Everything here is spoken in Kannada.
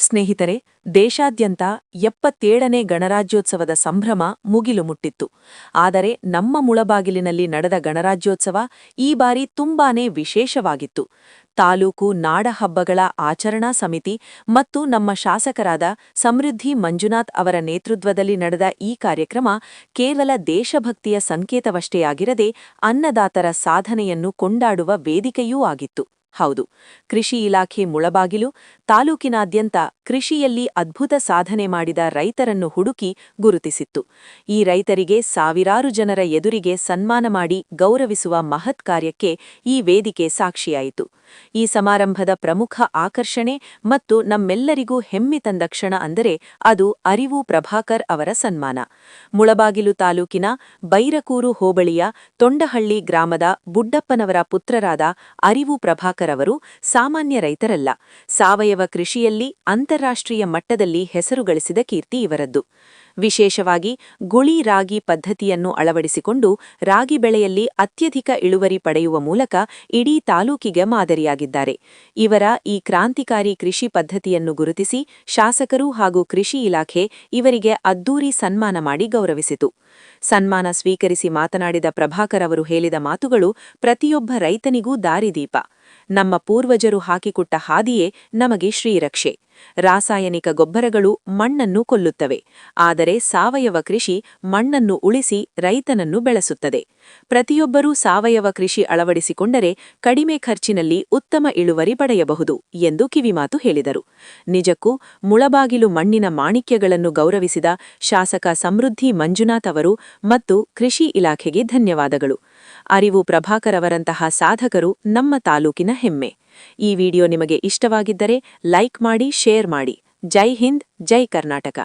ಸ್ನೇಹಿತರೆ, ದೇಶಾದ್ಯಂತ ಎಪ್ಪತ್ತೇಳನೇ ಗಣರಾಜ್ಯೋತ್ಸವದ ಸಂಭ್ರಮ ಮುಗಿಲು ಮುಟ್ಟಿತ್ತು. ಆದರೆ ನಮ್ಮ ಮುಳಬಾಗಿಲಿನಲ್ಲಿ ನಡೆದ ಗಣರಾಜ್ಯೋತ್ಸವ ಈ ಬಾರಿ ತುಂಬಾನೇ ವಿಶೇಷವಾಗಿತ್ತು. ತಾಲೂಕು ನಾಡಹಬ್ಬಗಳ ಆಚರಣಾ ಸಮಿತಿ ಮತ್ತು ನಮ್ಮ ಶಾಸಕರಾದ ಸಮೃದ್ಧಿ ಮಂಜುನಾಥ್ ಅವರ ನೇತೃತ್ವದಲ್ಲಿ ನಡೆದ ಈ ಕಾರ್ಯಕ್ರಮ ಕೇವಲ ದೇಶಭಕ್ತಿಯ ಸಂಕೇತವಷ್ಟೇ ಆಗಿರದೆ ಅನ್ನದಾತರ ಸಾಧನೆಯನ್ನು ಕೊಂಡಾಡುವ ವೇದಿಕೆಯೂ ಆಗಿತ್ತು. ಹೌದು. ಕೃಷಿ ಇಲಾಖೆ ಮುಳಬಾಗಿಲು, ತಾಲೂಕಿನಾದ್ಯಂತ ಕೃಷಿಯಲ್ಲಿ ಅದ್ಭುತ ಸಾಧನೆ ಮಾಡಿದ ರೈತರನ್ನು ಹುಡುಕಿ ಗುರುತಿಸಿತ್ತು. ಈ ರೈತರಿಗೆ ಸಾವಿರಾರು ಜನರ ಎದುರಿಗೆ ಸನ್ಮಾನ ಮಾಡಿ ಗೌರವಿಸುವ ಮಹತ್ ಕಾರ್ಯಕ್ಕೆ ಈ ವೇದಿಕೆ ಸಾಕ್ಷಿಯಾಯಿತು. ಈ ಸಮಾರಂಭದ ಪ್ರಮುಖ ಆಕರ್ಷಣೆ ಮತ್ತು ನಮ್ಮೆಲ್ಲರಿಗೂ ಹೆಮ್ಮೆ ತಂದ ಕ್ಷಣ ಅಂದರೆ ಅದು ಅರಿವು ಪ್ರಭಾಕರ್ ಅವರ ಸನ್ಮಾನ. ಮುಳಬಾಗಿಲು ತಾಲೂಕಿನ ಬೈರಕೂರು ಹೋಬಳಿಯ ತೊಂಡಹಳ್ಳಿ ಗ್ರಾಮದ ಬುಡ್ಡಪ್ಪನವರ ಪುತ್ರರಾದ ಅರಿವು ಪ್ರಭಾಕರ್ ಅವರು ಸಾಮಾನ್ಯ ರೈತರಲ್ಲ. ಸಾವಯವ ಕೃಷಿಯಲ್ಲಿ ಅಂತಾರಾಷ್ಟ್ರೀಯ ಮಟ್ಟದಲ್ಲಿ ಹೆಸರು ಗಳಿಸಿದ ಕೀರ್ತಿ ಇವರದ್ದು. ವಿಶೇಷವಾಗಿ ಗುಳಿ ರಾಗಿ ಪದ್ಧತಿಯನ್ನು ಅಳವಡಿಸಿಕೊಂಡು ರಾಗಿ ಬೆಳೆಯಲ್ಲಿ ಅತ್ಯಧಿಕ ಇಳುವರಿ ಪಡೆಯುವ ಮೂಲಕ ಇಡೀ ತಾಲೂಕಿಗೆ ಮಾದರಿಯಾಗಿದ್ದಾರೆ. ಇವರ ಈ ಕ್ರಾಂತಿಕಾರಿ ಕೃಷಿ ಪದ್ಧತಿಯನ್ನು ಗುರುತಿಸಿ ಶಾಸಕರು ಹಾಗೂ ಕೃಷಿ ಇಲಾಖೆ ಇವರಿಗೆ ಅದ್ದೂರಿ ಸನ್ಮಾನ ಮಾಡಿ ಗೌರವಿಸಿತು. ಸನ್ಮಾನ ಸ್ವೀಕರಿಸಿ ಮಾತನಾಡಿದ ಪ್ರಭಾಕರ್ ಅವರು ಹೇಳಿದ ಮಾತುಗಳು ಪ್ರತಿಯೊಬ್ಬ ರೈತನಿಗೂ ದಾರಿದೀಪ. ನಮ್ಮ ಪೂರ್ವಜರು ಹಾಕಿಕೊಟ್ಟ ಹಾದಿಯೇ ನಮಗೆ ಶ್ರೀರಕ್ಷೆ. ರಾಸಾಯನಿಕ ಗೊಬ್ಬರಗಳು ಮಣ್ಣನ್ನು ಕೊಲ್ಲುತ್ತವೆ. ಆದರೆ ಸಾವಯವ ಕೃಷಿ ಮಣ್ಣನ್ನು ಉಳಿಸಿ ರೈತನನ್ನು ಬೆಳೆಸುತ್ತದೆ. ಪ್ರತಿಯೊಬ್ಬರೂ ಸಾವಯವ ಕೃಷಿ ಅಳವಡಿಸಿಕೊಂಡರೆ ಕಡಿಮೆ ಖರ್ಚಿನಲ್ಲಿ ಉತ್ತಮ ಇಳುವರಿ ಪಡೆಯಬಹುದು ಎಂದು ಕಿವಿಮಾತು ಹೇಳಿದರು. ನಿಜಕ್ಕೂ ಮುಳಬಾಗಿಲು ಮಣ್ಣಿನ ಮಾಣಿಕ್ಯಗಳನ್ನು ಗೌರವಿಸಿದ ಶಾಸಕ ಸಮೃದ್ಧಿ ಮಂಜುನಾಥ್ ಅವರು ಮತ್ತು ಕೃಷಿ ಇಲಾಖೆಗೆ ಧನ್ಯವಾದಗಳು. ಅರಿವು ಪ್ರಭಾಕರ್ ಅವರಂತಹ ಸಾಧಕರು ನಮ್ಮ ತಾಲೂಕಿನ ಹೆಮ್ಮೆ. ಈ ವಿಡಿಯೋ ನಿಮಗೆ ಇಷ್ಟವಾಗಿದ್ದರೆ ಲೈಕ್ ಮಾಡಿ, ಶೇರ್ ಮಾಡಿ. ಜೈ ಹಿಂದ್, ಜೈ ಕರ್ನಾಟಕ.